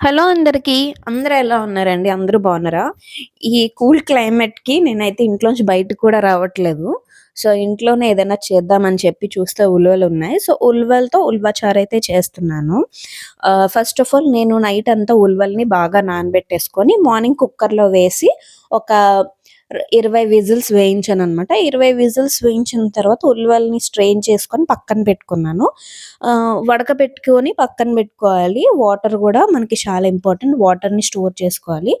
Hello అందరికీ. అందరూ ఎలా ఉన్నారండి? అందరూ బాగున్నారా? ఈ కూల్ క్లైమేట్కి నేనైతే ఇంట్లోంచి బయటకు కూడా రావట్లేదు. సో ఇంట్లోనే ఏదైనా చేద్దామని చెప్పి చూస్తే ఉలువలు ఉన్నాయి. సో ఉలువలతో ఉల్వచారు అయితే చేస్తున్నాను. ఫస్ట్ ఆఫ్ ఆల్ నేను నైట్ అంతా ఉలువల్ని బాగా నానబెట్టేసుకొని మార్నింగ్ కుక్కర్లో వేసి ఒక ఇరవై విజిల్స్ వేయించాను అనమాట ఇరవై విజిల్స్ వేయించిన తర్వాత ఉల్లివల్ని స్ట్రెయిన్ చేసుకొని పక్కన పెట్టుకున్నాను. వడకపెట్టుకొని పక్కన పెట్టుకోవాలి. వాటర్ కూడా మనకి చాలా ఇంపార్టెంట్. వాటర్ని స్టోర్ చేసుకోవాలి.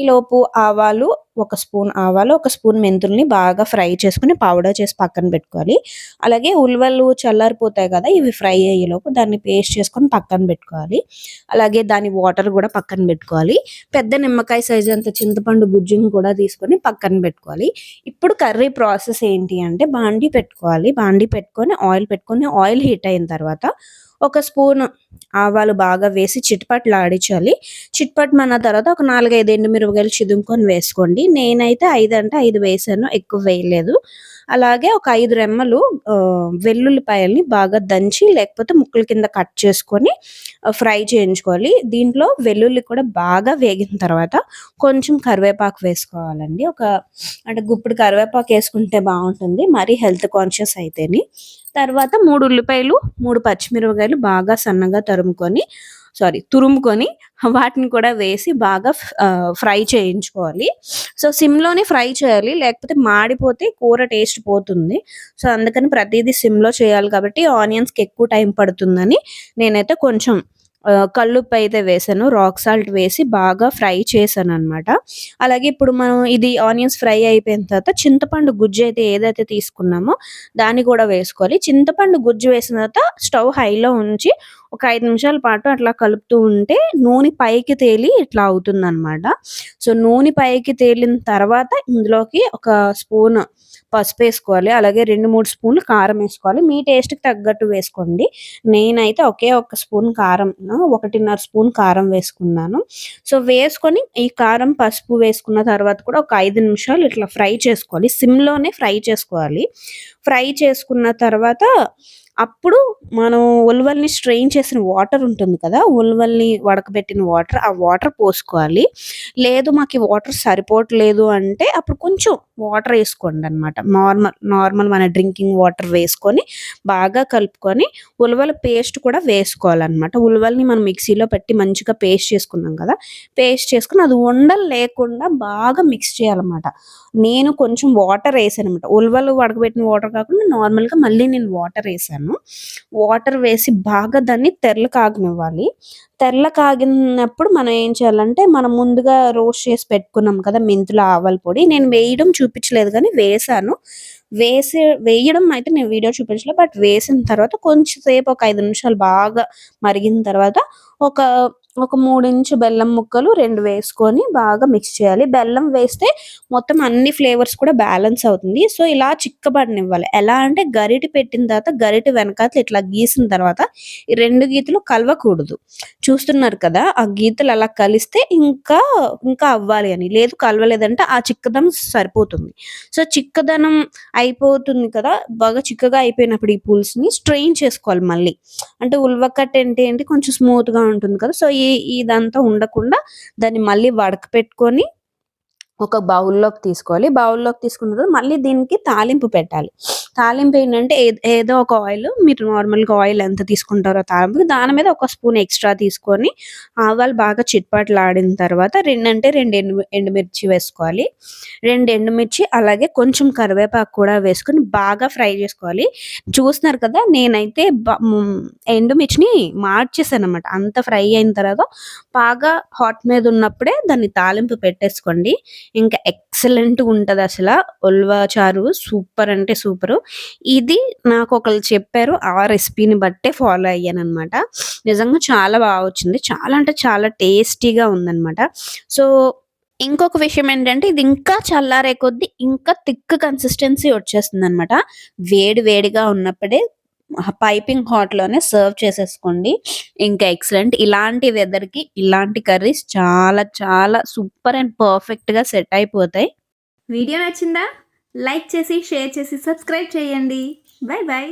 ఈలోపు ఆవాలు ఒక స్పూన్ ఆవాలు ఒక స్పూన్ మెంతుల్ని బాగా ఫ్రై చేసుకుని పౌడర్ చేసి పక్కన పెట్టుకోవాలి. అలాగే ఉల్వలు చల్లారిపోతాయి కదా ఇవి ఫ్రై అయ్యేలోపు దాన్ని పేస్ట్ చేసుకొని పక్కన పెట్టుకోవాలి. అలాగే దాని వాటర్ కూడా పక్కన పెట్టుకోవాలి. పెద్ద నిమ్మకాయ సైజ్ అంత చింతపండు గుజ్జుని కూడా తీసుకొని పక్కన పెట్టుకోవాలి. ఇప్పుడు కర్రీ ప్రాసెస్ ఏంటి అంటే బాండి పెట్టుకోవాలి. బాండి పెట్టుకొని ఆయిల్ పెట్టుకొని ఆయిల్ హీట్ అయిన తర్వాత ఒక స్పూన్ ఆవాలు బాగా వేసి చిట్పట్లు ఆడించాలి చిట్పట్ మన తర్వాత ఒక నాలుగైదు ఎండుమిరపకాయలు చిదుముకొని వేసుకోండి. నేనైతే ఐదు అంటే ఐదు వేసాను ఎక్కువ వేయలేదు. అలాగే ఒక ఐదు రెమ్మలు వెల్లుల్లిపాయల్ని బాగా దంచి లేకపోతే ముక్కల కింద కట్ చేసుకొని ఫ్రై చేయించుకోవాలి. దీంట్లో వెల్లుల్లి కూడా బాగా వేగిన తర్వాత కొంచెం కరివేపాకు వేసుకోవాలండి. ఒక అంటే గుప్పుడు కరివేపాకు వేసుకుంటే బాగుంటుంది. మరీ హెల్త్ కాన్షియస్ అయితేని. తర్వాత మూడు ఉల్లిపాయలు మూడు పచ్చిమిరపకాయలు బాగా సన్నగా తరుముకొని సారీ తురుముకొని వాటిని కూడా వేసి బాగా ఫ్రై చేయించుకోవాలి. సో సిమ్లోనే ఫ్రై చేయాలి లేకపోతే మాడిపోతే కూర టేస్ట్ పోతుంది. సో అందుకని ప్రతిదీ సిమ్లో చేయాలి కాబట్టి ఆనియన్స్కి ఎక్కువ టైం పడుతుందని నేనైతే కొంచెం కల్లుప్పు అయితే వేసాను రాక్ సాల్ట్ వేసి బాగా ఫ్రై చేశాను అనమాట అలాగే ఇప్పుడు మనం ఇది ఆనియన్స్ ఫ్రై అయిపోయిన తర్వాత చింతపండు గుజ్జు అయితే ఏదైతే తీసుకున్నామో దాన్ని కూడా వేసుకోవాలి. చింతపండు గుజ్జు వేసిన తర్వాత స్టవ్ హైలో ఉంచి ఒక ఐదు నిమిషాల పాటు అట్లా కలుపుతూ ఉంటే నూనె పైకి తేలి ఇట్లా అవుతుంది అనమాట సో నూనె పైకి తేలిన తర్వాత ఇందులోకి ఒక స్పూన్ పసుపు వేసుకోవాలి. అలాగే రెండు మూడు స్పూన్లు కారం వేసుకోవాలి. మీ టేస్ట్కి తగ్గట్టు వేసుకోండి. నేనైతే ఒకే ఒక స్పూన్ కారం ఒకటిన్నర స్పూన్ కారం వేసుకున్నాను. సో వేసుకొని ఈ కారం పసుపు వేసుకున్న తర్వాత కూడా ఒక ఐదు నిమిషాలు ఇట్లా ఫ్రై చేసుకోవాలి. సిమ్లోనే ఫ్రై చేసుకోవాలి. ఫ్రై చేసుకున్న తర్వాత అప్పుడు మనం ఉలవల్ని స్ట్రెయిన్ చేసిన వాటర్ ఉంటుంది కదా ఉలవల్ని వడకబెట్టిన వాటర్ ఆ వాటర్ పోసుకోవాలి. లేదు మాకు ఈ వాటర్ సరిపోవట్లేదు అంటే అప్పుడు కొంచెం వాటర్ వేసుకోండి అనమాట నార్మల్ నార్మల్ మన డ్రింకింగ్ వాటర్ వేసుకొని బాగా కలుపుకొని ఉలవల పేస్ట్ కూడా వేసుకోవాలన్నమాట. ఉలవల్ని మనం మిక్సీలో పెట్టి మంచిగా పేస్ట్ చేసుకున్నాం కదా పేస్ట్ చేసుకుని అది ఉండలు లేకుండా బాగా మిక్స్ చేయాలన్నమాట. నేను కొంచెం వాటర్ వేసాను అనమాట ఉలవలు వడకబెట్టిన వాటర్ కాకుండా నార్మల్గా మళ్ళీ నేను వాటర్ వేసాను. వాటర్ వేసి బాగా దాన్ని తెరలు కాగనివ్వాలి. తెరలు కాగినప్పుడు మనం ఏం చేయాలంటే మనం ముందుగా రోస్ట్ చేసి పెట్టుకున్నాం కదా మెంతుల ఆవల పొడి. నేను వేయడం చూపించలేదు కానీ వేసాను. వేసే వేయడం అయితే నేను వీడియో చూపించలేదు బట్ వేసిన తర్వాత కొంచెం సేపు ఒక ఐదు నిమిషాలు బాగా మరిగిన తర్వాత ఒక ఒక ఇంచు బెల్లం ముక్కలు రెండు వేసుకొని బాగా మిక్స్ చేయాలి. బెల్లం వేస్తే మొత్తం అన్ని ఫ్లేవర్స్ కూడా బ్యాలెన్స్ అవుతుంది. సో ఇలా చిక్కబడినివ్వాలి. ఎలా అంటే గరిటి పెట్టిన తర్వాత గరిటి వెనకాల ఇట్లా గీసిన తర్వాత ఈ రెండు గీతలు కలవకూడదు. చూస్తున్నారు కదా ఆ గీతలు అలా కలిస్తే ఇంకా ఇంకా అవ్వాలి అని. లేదు కలవలేదంటే ఆ చిక్కదనం సరిపోతుంది. సో చిక్కదనం అయిపోతుంది కదా బాగా చిక్కగా అయిపోయినప్పుడు ఈ పులుసుని స్ట్రెయిన్ చేసుకోవాలి మళ్ళీ. అంటే ఉల్వకట్ ఏంటి? ఏంటి కొంచెం స్మూత్గా ఉంటుంది కదా. సో ఇదంతా ఉండకుండా దాన్ని మళ్ళీ వడక పెట్టుకొని ఒక బౌల్లోకి తీసుకోవాలి. బౌల్లోకి తీసుకున్న తర్వాత మళ్ళీ దీనికి తాలింపు పెట్టాలి. తాలింపు ఏంటంటే ఏదో ఒక ఆయిల్ మీరు నార్మల్గా ఆయిల్ ఎంత తీసుకుంటారో తాలింపు దాని మీద ఒక స్పూన్ ఎక్స్ట్రా తీసుకొని ఆవాలు బాగా చిట్పాట్లు ఆడిన తర్వాత రెండంటే రెండు ఎండు ఎండుమిర్చి వేసుకోవాలి. రెండు ఎండుమిర్చి అలాగే కొంచెం కరివేపాకు కూడా వేసుకొని బాగా ఫ్రై చేసుకోవాలి. చూస్తున్నారు కదా నేనైతే ఎండుమిర్చిని మార్చేసాను అనమాట అంత ఫ్రై అయిన తర్వాత బాగా హాట్ మీద ఉన్నప్పుడే దాన్ని తాలింపు పెట్టేసుకోండి. ఇంకా ఎక్సలెంట్ ఉంటుంది అసలు. ఉల్వా చారు సూపర్ అంటే సూపర్. ఇది నాకు ఒకళ్ళు చెప్పారు ఆ రెసిపీని బట్టే ఫాలో అయ్యాను అనమాట నిజంగా చాలా బాగా వచ్చింది. చాలా అంటే చాలా టేస్టీగా ఉందన్నమాట. సో ఇంకొక విషయం ఏంటంటే ఇది ఇంకా చల్లారే కొద్దీ ఇంకా థిక్ కన్సిస్టెన్సీ వచ్చేస్తుంది అనమాట వేడి వేడిగా ఉన్నప్పుడే పైపింగ్ హాట్లోనే సర్వ్ చేసేసుకోండి. ఇంకా ఎక్సలెంట్. ఇలాంటి వెదర్కి ఇలాంటి కర్రీస్ చాలా చాలా సూపర్ అండ్ పర్ఫెక్ట్గా సెట్ అయిపోతాయి. వీడియో నచ్చిందా? లైక్ చేసి షేర్ చేసి సబ్స్క్రైబ్ చేయండి. Bye bye